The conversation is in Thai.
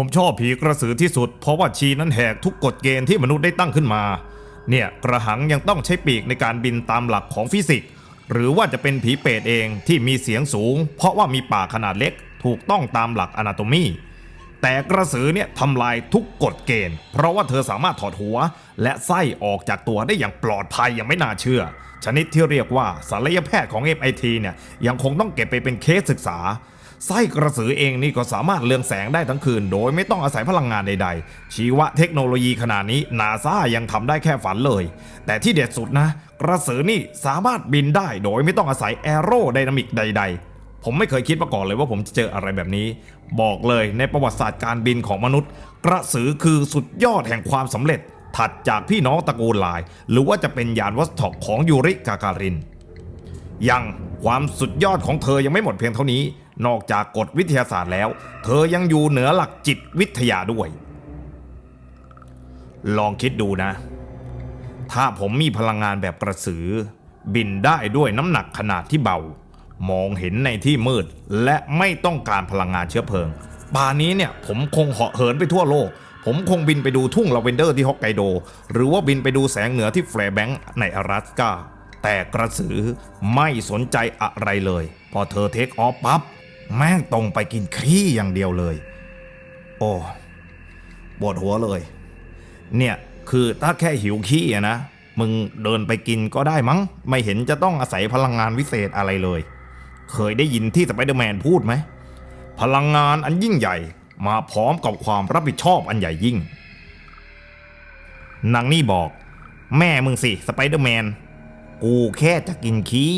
ผมชอบผีกระสือที่สุด เพราะว่าชีนั้นแหกทุกกฎเกณฑ์ที่มนุษย์ได้ตั้งขึ้นมา เนี่ยกระหังยังต้องใช้ปีกในการบินตามหลักของฟิสิกส์หรือว่าจะเป็นผีเปรตเองที่มีเสียงสูง เพราะว่ามีปากขนาดเล็ก ถูกต้องตามหลักอนาโตมี แต่กระสือเนี่ยทำลายทุกกฎเกณฑ์ เพราะว่าเธอสามารถถอดหัว และไส้ออกจากตัวได้อย่างปลอดภัยอย่างไม่น่าเชื่อ ชนิดที่เรียกว่าศัลยแพทย์ของ MIT เนี่ยยังคงต้องเก็บไปเป็นเคสศึกษา ไส้กระสือเองนี่ก็สามารถเรืองแสงได้ทั้งคืน โดยไม่ต้องอาศัยพลังงานใดๆ ชีวเทคโนโลยีขนาดนี้นาซายังทำได้แค่ฝันเลย แต่ที่เด็ดสุดนะ กระสือนี่สามารถบินได้โดยไม่ต้องอาศัยแอโรไดนามิกใด ๆผมไม่เคยคิดมาก่อนเลยว่าผมจะเจออะไรแบบนี้ บอกเลยในประวัติศาสตร์การบินของมนุษย์ กระสือคือสุดยอดแห่งความสำเร็จ ถัดจากพี่น้องตระกูลลาย หรือว่าจะเป็นยานวัสถกของยูริกาการิน ยังความสุดยอดของเธอยังไม่หมดเพียงเท่านี้ นอกจากกฎวิทยาศาสตร์แล้ว เธอยังอยู่เหนือหลักจิตวิทยาด้วย ลองคิดดูนะ ถ้าผมมีพลังงานแบบกระสือ บินได้ด้วยน้ำหนักขนาดที่เบา มองเห็นในที่มืด และไม่ต้องการพลังงานเชื้อเพลิงป่านี้เนี่ยผมคงเหาะเหินไปทั่วโลก ผมคงบินไปดูทุ่งลาเวนเดอร์ที่ฮอกไกโด หรือว่าบินไปดูแสงเหนือที่แฟร์แบงค์ใน阿拉สกาแต่กระสือไม่สนใจอะไรเลย พอเธอเทคออฟปั๊บ แม่งตรงไปกินขี้อย่างเดียวเลย โอ้ปวดหัวเลย เนี่ยคือถ้าแค่หิวขี้อะนะ มึงเดินไปกินก็ได้มั้ง ไม่เห็นจะต้องอาศัยพลังงานวิเศษอะไรเลย เคยได้ยินที่สไปเดอร์แมนพูดไหม พลังงานอันยิ่งใหญ่มาพร้อมกับความรับผิดชอบอันใหญ่ยิ่งนางนี่บอก แม่มึงสิสไปเดอร์แมน กูแค่จะกินขี้